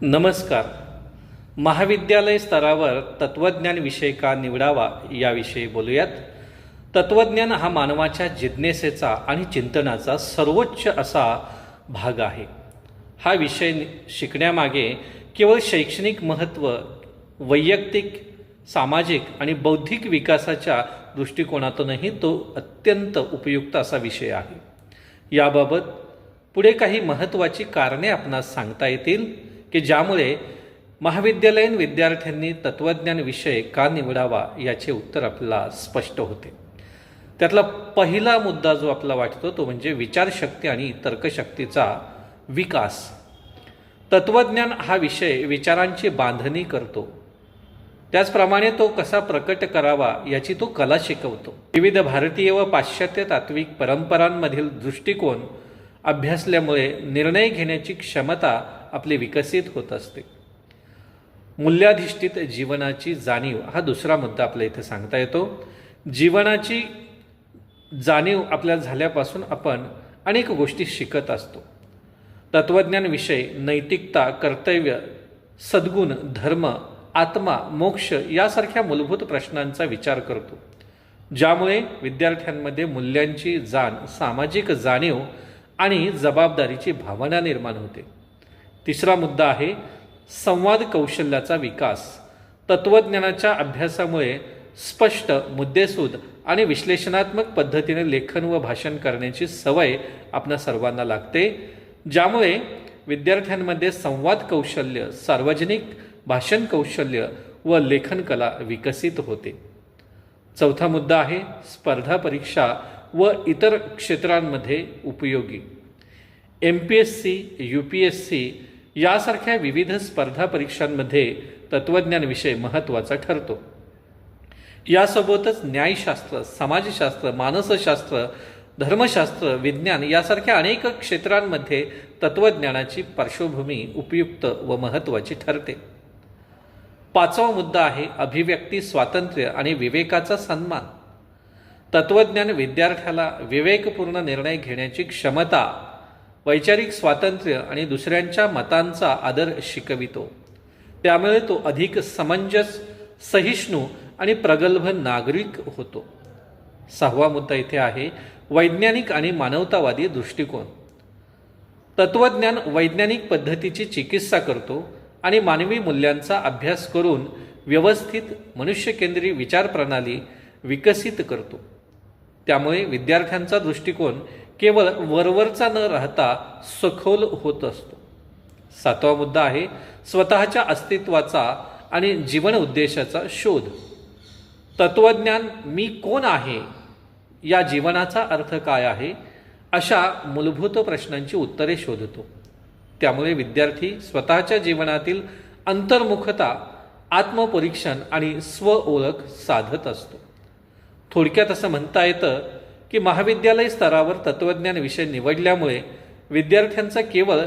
नमस्कार. महाविद्यालय स्तरावर तत्त्वज्ञान विषय का निवडावा याविषयी बोलूयात. तत्त्वज्ञान हा मानवाच्या जिज्ञेसेचा आणि चिंतनाचा सर्वोच्च असा भाग आहे. हा विषय शिकण्यामागे केवळ शैक्षणिक महत्त्व वैयक्तिक सामाजिक आणि बौद्धिक विकासाच्या दृष्टिकोनातूनही तो अत्यंत उपयुक्त असा विषय आहे. याबाबत पुढे काही महत्त्वाची कारणे आपणास सांगता येतील. की ज्यामुळे महाविद्यालयीन विद्यार्थ्यांनी तत्त्वज्ञान विषय का निवडावा याचे उत्तर आपल्याला स्पष्ट होते. त्यातला पहिला मुद्दा जो आपला वाटतो तो म्हणजे विचारशक्ती आणि तर्कशक्तीचा विकास. तत्त्वज्ञान हा विषय विचारांची बांधणी करतो. त्याचप्रमाणे तो कसा प्रकट करावा याची तो कला शिकवतो. विविध भारतीय व पाश्चात्य तात्विक परंपरांमधील दृष्टिकोन अभ्यासल्यामुळे निर्णय घेण्याची क्षमता आपली विकसित होत असते. मूल्याधिष्ठित जीवनाची जाणीव हा दुसरा मुद्दा आपल्या इथे सांगता येतो. जीवनाची जाणीव आपल्या झाल्यापासून आपण अनेक गोष्टी शिकत असतो. तत्त्वज्ञान विषय नैतिकता कर्तव्य सद्गुण धर्म आत्मा मोक्ष यासारख्या मूलभूत प्रश्नांचा विचार करतो. ज्यामुळे विद्यार्थ्यांमध्ये मूल्यांची जाण सामाजिक जाणीव आणि जबाबदारीची भावना निर्माण होते. तिसरा मुद्दा आहे संवाद कौशल्याचा विकास. तत्त्वज्ञानाच्या अभ्यासामुळे स्पष्ट मुद्देसूद आणि विश्लेषणात्मक पद्धतीने लेखन व भाषण करण्याची सवय आपल्या सर्वांना लागते. ज्यामुळे विद्यार्थ्यांमध्ये संवाद कौशल्य सार्वजनिक भाषण कौशल्य व लेखन कला विकसित होते. चौथा मुद्दा आहे स्पर्धा परीक्षा व इतर क्षेत्रांमध्ये उपयोगी. M P S C U P S C यासारख्या विविध स्पर्धा परीक्षांमध्ये तत्त्वज्ञान विषय महत्त्वाचा ठरतो. यासोबतच न्यायशास्त्र समाजशास्त्र मानसशास्त्र धर्मशास्त्र विज्ञान यासारख्या अनेक क्षेत्रांमध्ये तत्त्वज्ञानाची पार्श्वभूमी उपयुक्त व महत्त्वाची ठरते. पाचवा मुद्दा आहे अभिव्यक्ती स्वातंत्र्य आणि विवेकाचा सन्मान. तत्त्वज्ञान विद्यार्थ्याला विवेकपूर्ण निर्णय घेण्याची क्षमता वैचारिक स्वातंत्र्य आणि दुसऱ्यांच्या मतांचा आदर शिकवितो. त्यामुळे तो अधिक समंजस सहिष्णू आणि प्रगल्भ नागरिक होतो. सहावा मुद्दा इथे आहे वैज्ञानिक आणि मानवतावादी दृष्टिकोन. तत्वज्ञान वैज्ञानिक पद्धतीची चिकित्सा करतो आणि मानवी मूल्यांचा अभ्यास करून व्यवस्थित मनुष्यकेंद्री विचारप्रणाली विकसित करतो. त्यामुळे विद्यार्थ्यांचा दृष्टिकोन केवळ वरवरचा न राहता सखोल होत असतो. सातवा मुद्दा आहे स्वतःच्या अस्तित्वाचा आणि जीवन उद्देशाचा शोध. तत्वज्ञान मी कोण आहे? या जीवनाचा अर्थ काय आहे? अशा मूलभूत प्रश्नांची उत्तरे शोधतो. त्यामुळे विद्यार्थी स्वतःच्या जीवनातील अंतर्मुखता आत्मपरीक्षण आणि स्व ओळख साधत असतो. थोडक्यात असं म्हणता येतं की महाविद्यालय स्तरावर तत्त्वज्ञान विषय निवडल्यामुळे विद्यार्थ्यांचा केवळ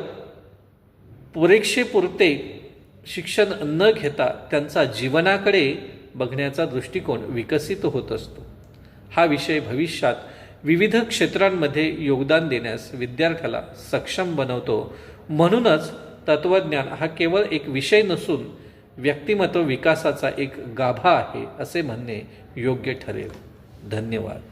परीक्षेपुरते शिक्षण न घेता त्यांचा जीवनाकडे बघण्याचा दृष्टिकोन विकसित होत असतो. हा विषय भविष्यात विविध क्षेत्रांमध्ये योगदान देण्यास विद्यार्थ्याला सक्षम बनवतो. म्हणूनच तत्त्वज्ञान हा केवळ एक विषय नसून व्यक्तिमत्व विकासाचा एक गाभा आहे असे म्हणणे योग्य ठरेल. धन्यवाद.